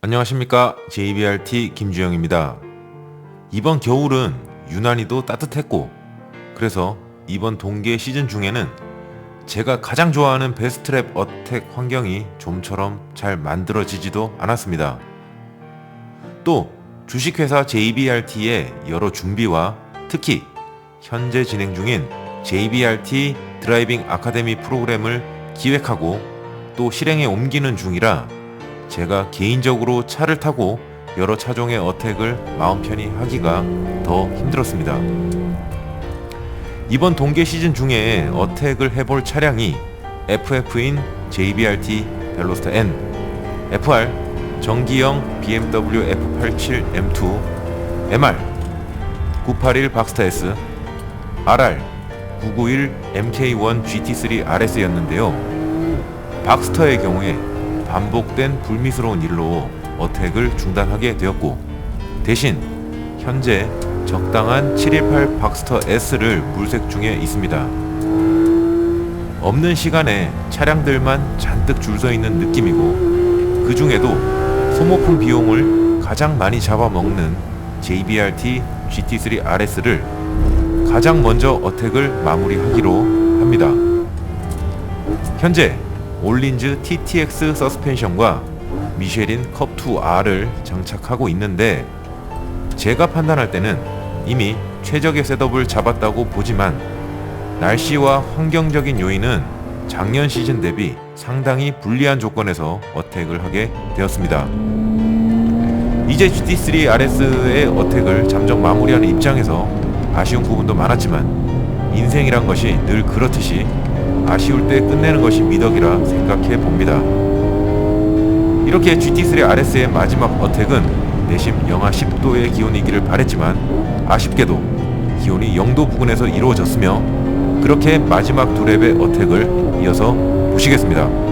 안녕하십니까 JBRT 김주영입니다. 이번 겨울은 유난히도 따뜻했고 그래서 이번 동계 시즌 중에는 제가 가장 좋아하는 베스트랩 어택 환경이 좀처럼 잘 만들어지지도 않았습니다. 또 주식회사 JBRT의 여러 준비와 특히 현재 진행 중인 JBRT 드라이빙 아카데미 프로그램을 기획하고 또 실행에 옮기는 중이라 제가 개인적으로 차를 타고 여러 차종의 어택을 마음 편히 하기가 더 힘들었습니다. 이번 동계 시즌 중에 어택을 해볼 차량이 FF인 JBRT 벨로스터 N, FR 정기형 BMW F87 M2, MR 981 박스타 S, RR 991 MK1 GT3 RS였는데요. 박스터의 경우에 반복된 불미스러운 일로 어택을 중단하게 되었고 대신 현재 적당한 718 박스터 S를 물색 중에 있습니다. 없는 시간에 차량들만 잔뜩 줄 서 있는 느낌이고 그 중에도 소모품 비용을 가장 많이 잡아먹는 JBRT GT3 RS를 가장 먼저 어택을 마무리하기로 합니다. 현재 올린즈 TTX 서스펜션과 미쉐린 컵2R을 장착하고 있는데 제가 판단할 때는 이미 최적의 셋업을 잡았다고 보지만 날씨와 환경적인 요인은 작년 시즌 대비 상당히 불리한 조건에서 어택을 하게 되었습니다. 이제 GT3 RS의 어택을 잠정 마무리하는 입장에서 아쉬운 부분도 많았지만 인생이란 것이 늘 그렇듯이 아쉬울 때 끝내는 것이 미덕이라 생각해 봅니다. 이렇게 GT3 RS의 마지막 어택은 내심 영하 10도의 기온이기를 바랬지만 아쉽게도 기온이 0도 부근에서 이루어졌으며 그렇게 마지막 두 랩의 어택을 이어서 보시겠습니다.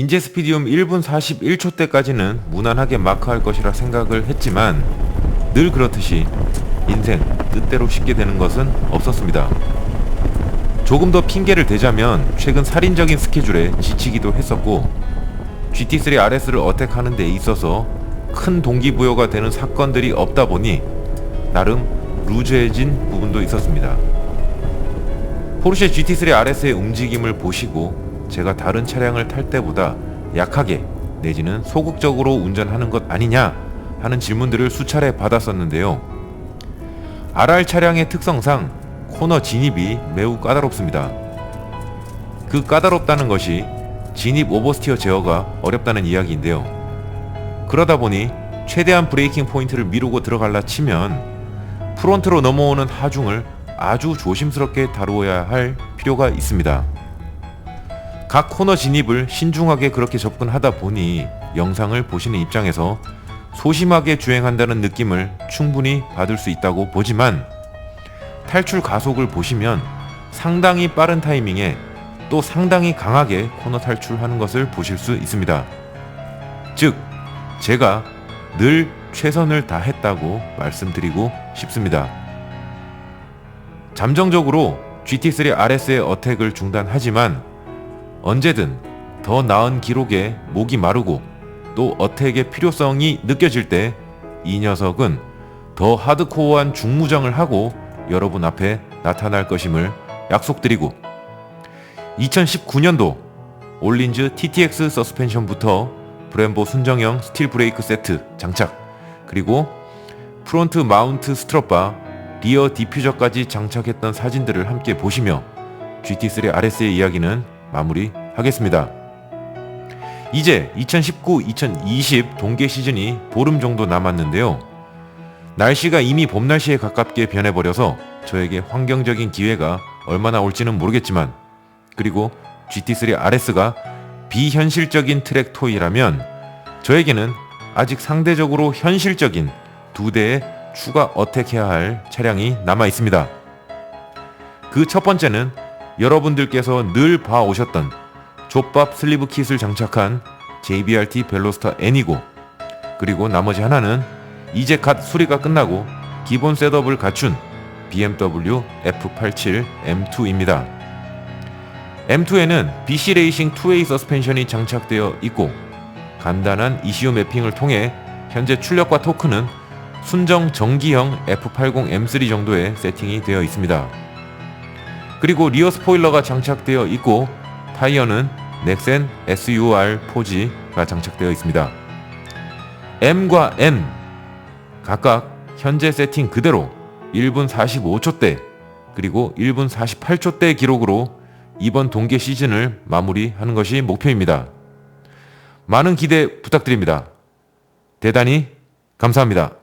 인제 스피디움 1분 41초 때까지는 무난하게 마크할 것이라 생각을 했지만 늘 그렇듯이 인생 뜻대로 쉽게 되는 것은 없었습니다. 조금 더 핑계를 대자면 최근 살인적인 스케줄에 지치기도 했었고 GT3 RS를 어택하는 데 있어서 큰 동기부여가 되는 사건들이 없다 보니 나름 루즈해진 부분도 있었습니다. 포르쉐 GT3 RS의 움직임을 보시고 제가 다른 차량을 탈 때보다 약하게 내지는 소극적으로 운전하는 것 아니냐 하는 질문들을 수차례 받았었는데요. RR 차량의 특성상 코너 진입이 매우 까다롭습니다. 그 까다롭다는 것이 진입 오버스티어 제어가 어렵다는 이야기인데요. 그러다 보니 최대한 브레이킹 포인트를 미루고 들어갈라 치면 프론트로 넘어오는 하중을 아주 조심스럽게 다루어야 할 필요가 있습니다. 각 코너 진입을 신중하게 그렇게 접근하다 보니 영상을 보시는 입장에서 소심하게 주행한다는 느낌을 충분히 받을 수 있다고 보지만 탈출 가속을 보시면 상당히 빠른 타이밍에 또 상당히 강하게 코너 탈출하는 것을 보실 수 있습니다. 즉, 제가 늘 최선을 다했다고 말씀드리고 싶습니다. 잠정적으로 GT3 RS의 어택을 중단하지만 언제든 더 나은 기록에 목이 마르고 또 어택의 필요성이 느껴질 때 이 녀석은 더 하드코어한 중무장을 하고 여러분 앞에 나타날 것임을 약속드리고 2019년도 올린즈 TTX 서스펜션부터 브렘보 순정형 스틸 브레이크 세트 장착. 그리고 프론트 마운트 스트rop바 리어 디퓨저까지 장착했던 사진들을 함께 보시며 GT3 RS의 이야기는 마무리하겠습니다. 이제 2019-2020 동계 시즌이 보름 정도 남았는데요. 날씨가 이미 봄 날씨에 가깝게 변해버려서 저에게 환경적인 기회가 얼마나 올지는 모르겠지만 그리고 GT3 RS가 비현실적인 트랙 토이라면 저에게는 아직 상대적으로 현실적인 두 대의 추가 어택해야 할 차량이 남아 있습니다. 그 첫 번째는 여러분들께서 늘 봐오셨던 족밥 슬리브 킷을 장착한 JBRT 벨로스타 N이고 그리고 나머지 하나는 이제 갓 수리가 끝나고 기본 셋업을 갖춘 BMW F87 M2입니다. M2에는 BC 레이싱 2A 서스펜션이 장착되어 있고 간단한 ECU 매핑을 통해 현재 출력과 토크는 순정 전기형 F80 M3 정도의 세팅이 되어 있습니다. 그리고 리어 스포일러가 장착되어 있고 타이어는 넥센 SUR 4G가 장착되어 있습니다. M과 N 각각 현재 세팅 그대로 1분 45초대 그리고 1분 48초대 기록으로 이번 동계 시즌을 마무리하는 것이 목표입니다. 많은 기대 부탁드립니다. 대단히 감사합니다.